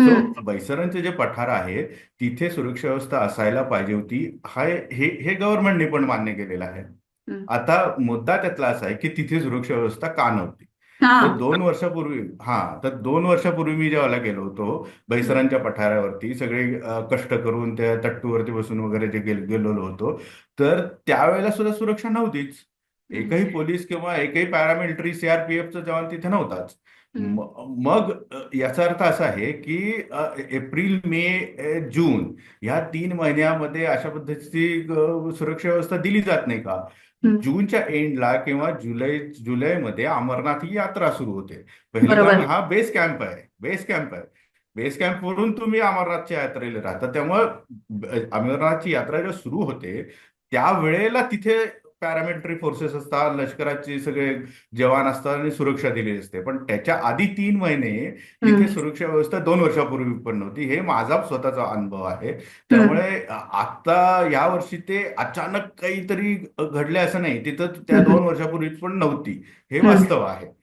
So बैसरांचे जे पठार आहे तिथे सुरक्षा व्यवस्था असायला पाहिजे होती. हा हे हे गव्हर्नमेंटने पण मान्य केलेलं आहे. आता मुद्दा त्यातला असा आहे की तिथे सुरक्षा व्यवस्था का नव्हती? तर दोन वर्षापूर्वी हा तर दोन वर्षापूर्वी मी जेव्हा गेलो होतो बैसरांच्या पठारावरती सगळे कष्ट करून त्या तट्टूवरती बसून वगैरे जे गेल- गेलेलो होतो तर त्यावेळेला सुद्धा सुरक्षा नव्हतीच. एकही पोलीस किंवा एकही पॅरामिलिटरी सीआरपीएफचा जवान तिथे नव्हताच. मग याचा अर्थ असा आहे की एप्रिल मे जून या तीन महिन्यामध्ये अशा पद्धतीची सुरक्षा व्यवस्था दिली जात नाही का. जूनच्या एंडला किंवा जुलै जुलैमध्ये अमरनाथ ही यात्रा सुरू होते. आहे हा बेस कॅम्प आहे बेस कॅम्प आहे. बेस कॅम्प वरून तुम्ही अमरनाथच्या यात्रेला राहता. त्यामुळं अमरनाथची यात्रा जेव्हा सुरू होते त्यावेळेला तिथे पॅरामिलिटरी फोर्सेस असतात लष्कराचे सगळे जवान असतात आणि सुरक्षा दिलेली असते पण त्याच्या आधी तीन महिने तिथे. सुरक्षा व्यवस्था दोन वर्षापूर्वी पण नव्हती हे माझा स्वतःचा अनुभव आहे. त्यामुळे आता या वर्षी ते अचानक काहीतरी घडले असं नाही तिथं त्या. दोन वर्षापूर्वीच पण नव्हती हे. वास्तव आहे